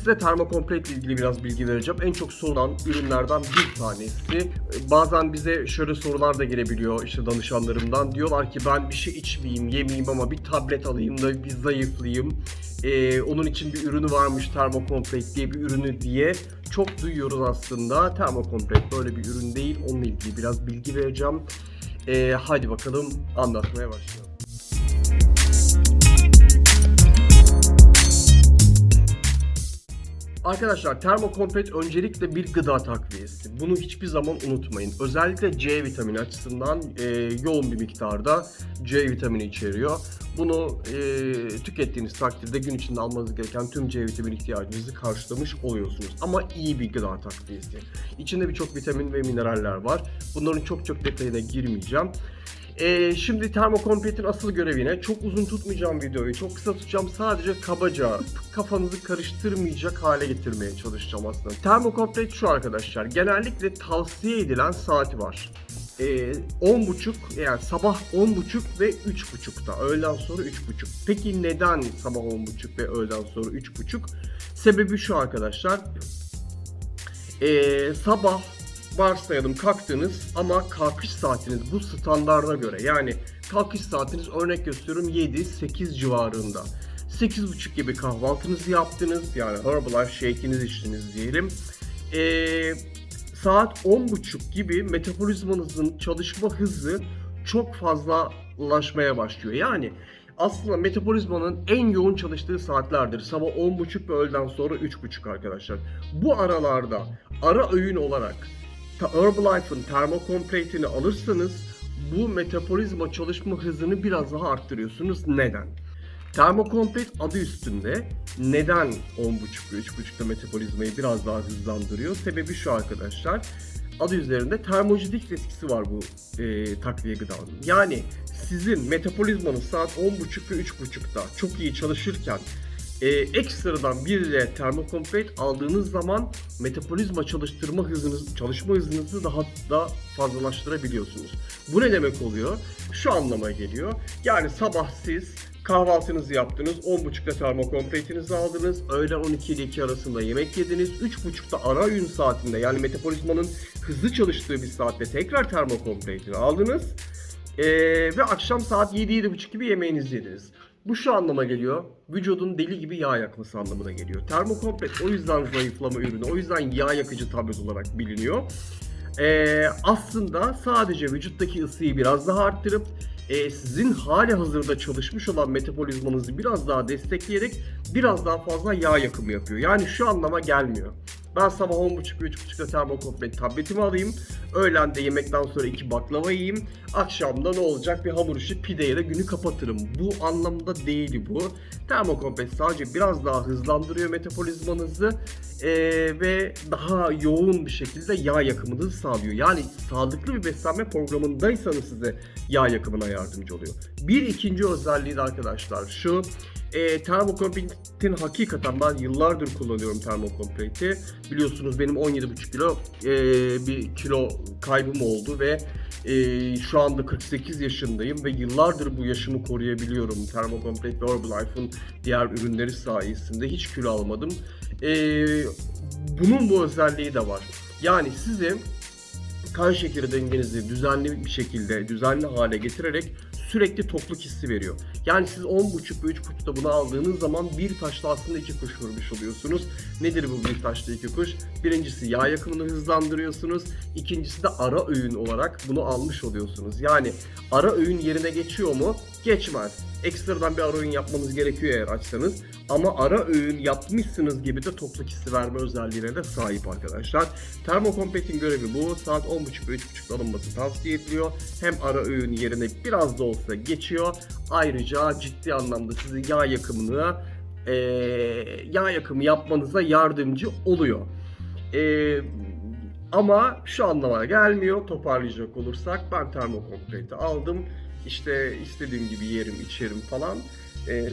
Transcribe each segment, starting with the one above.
size termokomplet ile ilgili biraz bilgi vereceğim. En çok sorulan ürünlerden bir tanesi. Bazen bize şöyle sorular da gelebiliyor işte danışanlarımdan. Diyorlar ki ben bir şey içmeyeyim, yemeyeyim ama bir tablet alayım da bir zayıflayayım. Ee, onun için bir ürünü varmış termokomplet diye bir ürünü diye çok duyuyoruz aslında. Termokomplet böyle bir ürün değil. Onunla ilgili biraz bilgi vereceğim. Ee, hadi bakalım anlatmaya başlayalım. Arkadaşlar termokomplet öncelikle bir gıda takviyesi. Bunu hiçbir zaman unutmayın. Özellikle C vitamini açısından e, yoğun bir miktarda C vitamini içeriyor. Bunu e, tükettiğiniz takdirde gün içinde almanız gereken tüm C vitamini ihtiyacınızı karşılamış oluyorsunuz. Ama iyi bir gıda takviyesi. İçinde birçok vitamin ve mineraller var. Bunların çok çok detayına girmeyeceğim. Ee, şimdi termokompletin asıl görevine çok uzun tutmayacağım videoyu, çok kısa tutacağım. Sadece kabaca kafanızı karıştırmayacak hale getirmeye çalışacağım aslında. Termokomplet şu arkadaşlar, genellikle tavsiye edilen saati var. Ee, 10.30 yani sabah 10.30 ve 3.30'da öğleden sonra 3.30. Peki neden sabah 10.30 ve öğleden sonra 3.30? Sebebi şu arkadaşlar. Ee, sabah varsayalım kalktınız ama kalkış saatiniz bu standarda göre yani kalkış saatiniz örnek gösteriyorum 7-8 civarında. 8.30 gibi kahvaltınızı yaptınız yani Herbalife shake'inizi içtiniz diyelim. Ee, saat 10.30 gibi metabolizmanızın çalışma hızı çok fazlalaşmaya başlıyor. Yani aslında metabolizmanın en yoğun çalıştığı saatlerdir. Sabah 10.30 ve öğleden sonra 3.30 arkadaşlar. Bu aralarda ara öğün olarak Herbalife'ın termokompletini alırsanız bu metabolizma çalışma hızını biraz daha arttırıyorsunuz. Neden? Termokomplet adı üstünde neden 10.30 ve 3.30'da metabolizmayı biraz daha hızlandırıyor? Sebebi şu arkadaşlar. Adı üzerinde termojidik etkisi var bu e, takviye gıdanın. Yani sizin metabolizmanız saat 10.30 ve 3.30'da çok iyi çalışırken e, ekstradan bir de termokomplet aldığınız zaman metabolizma çalıştırma hızınız, çalışma hızınızı daha da fazlalaştırabiliyorsunuz. Bu ne demek oluyor? Şu anlama geliyor. Yani sabah siz kahvaltınızı yaptınız, 10.30'da termokompletinizi aldınız, öğlen 12 ile 2 arasında yemek yediniz, 3.30'da ara öğün saatinde yani metabolizmanın hızlı çalıştığı bir saatte tekrar termokompletini aldınız. Ee, ve akşam saat 7-7.30 gibi yemeğinizi yediniz. Bu şu anlama geliyor. Vücudun deli gibi yağ yakması anlamına geliyor. Termokomplet o yüzden zayıflama ürünü, o yüzden yağ yakıcı tablet olarak biliniyor. Ee, aslında sadece vücuttaki ısıyı biraz daha arttırıp e, sizin hali hazırda çalışmış olan metabolizmanızı biraz daha destekleyerek biraz daha fazla yağ yakımı yapıyor. Yani şu anlama gelmiyor. Ben sabah 10.30 ve 3.30'da termokomplet tabletimi alayım. Öğlen de yemekten sonra iki baklava yiyeyim. Akşamda ne olacak? Bir hamur işi pideyle günü kapatırım. Bu anlamda değil bu. Termokomplet sadece biraz daha hızlandırıyor metabolizmanızı eee, ve daha yoğun bir şekilde yağ yakımını sağlıyor. Yani sağlıklı bir beslenme programındaysanız size yağ yakımına yardımcı oluyor. Bir ikinci özelliği de arkadaşlar şu. E, termokompletin hakikaten ben yıllardır kullanıyorum termokompleti. Biliyorsunuz benim 17,5 kilo e, bir kilo kaybım oldu ve e, şu anda 48 yaşındayım ve yıllardır bu yaşımı koruyabiliyorum. Termokomplet ve Herbalife'ın diğer ürünleri sayesinde hiç kilo almadım. E, bunun bu özelliği de var. Yani size kan şekeri dengenizi düzenli bir şekilde, düzenli hale getirerek sürekli tokluk hissi veriyor. Yani siz 10.5 ve 3.5'da bunu aldığınız zaman bir taşla aslında iki kuş vurmuş oluyorsunuz. Nedir bu bir taşla iki kuş? Birincisi yağ yakımını hızlandırıyorsunuz. İkincisi de ara öğün olarak bunu almış oluyorsunuz. Yani ara öğün yerine geçiyor mu? Geçmez. Ekstradan bir ara öğün yapmanız gerekiyor eğer açsanız. Ama ara öğün yapmışsınız gibi de tokluk hissi verme özelliğine de sahip arkadaşlar. Termokompletin görevi bu. Saat 10.30 ve 3.30'da alınması tavsiye ediliyor. Hem ara öğün yerine biraz da olsa geçiyor. Ayrıca ciddi anlamda sizi yağ yakımına eee, yağ yakımı yapmanıza yardımcı oluyor. Eee, ama şu anlamaya gelmiyor. Toparlayacak olursak ben termokompleti aldım. İşte istediğim gibi yerim, içerim falan. Ee,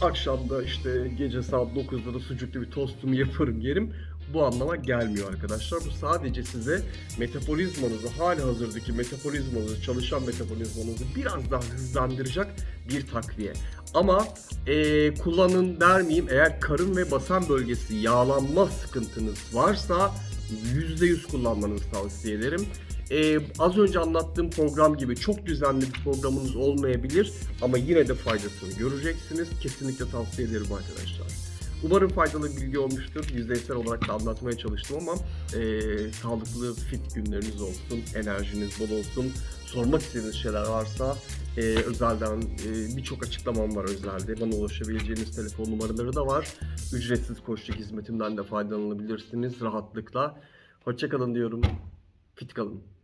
akşamda işte gece saat 9'da da sucuklu bir tostumu yaparım yerim. bu anlama gelmiyor arkadaşlar. Bu sadece size metabolizmanızı, hali hazırdaki metabolizmanızı, çalışan metabolizmanızı biraz daha hızlandıracak bir takviye. Ama eee, kullanın der miyim eğer karın ve basen bölgesi yağlanma sıkıntınız varsa %100 kullanmanızı tavsiye ederim. Ee, az önce anlattığım program gibi çok düzenli bir programınız olmayabilir ama yine de faydasını göreceksiniz. Kesinlikle tavsiye ederim arkadaşlar. Umarım faydalı bilgi olmuştur. Yüzeysel olarak da anlatmaya çalıştım ama ee, sağlıklı, fit günleriniz olsun, enerjiniz bol olsun. Sormak istediğiniz şeyler varsa ee, özelden ee, birçok açıklamam var özelde. Bana ulaşabileceğiniz telefon numaraları da var. Ücretsiz koçluk hizmetimden de faydalanabilirsiniz rahatlıkla. Hoşçakalın diyorum. Fit kalın.